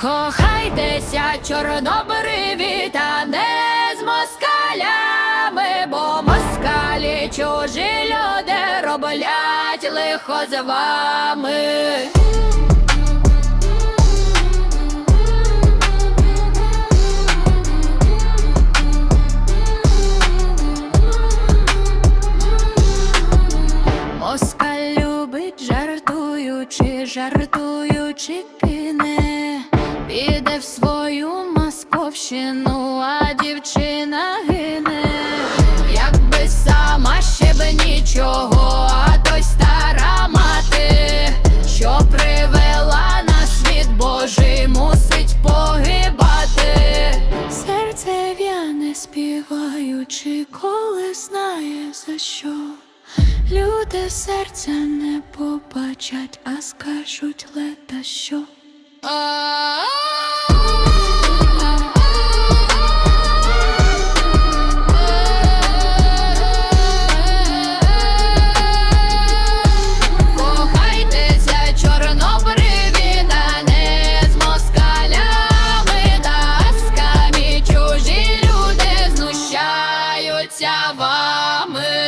Кохайтеся, чорнобриві, та не з москалями, бо москалі чужі люди роблять лихо з вами. Москаль любить жартуючи, жартуючи кине, піде в свою московщину, а дівчина гине, якби сама ще б нічого, а то стара мати, що привела на світ Божий, мусить погибати. Серце в'яне співаючи, коли знає за що. Люди серця не побачать, а скажуть леда що. вами.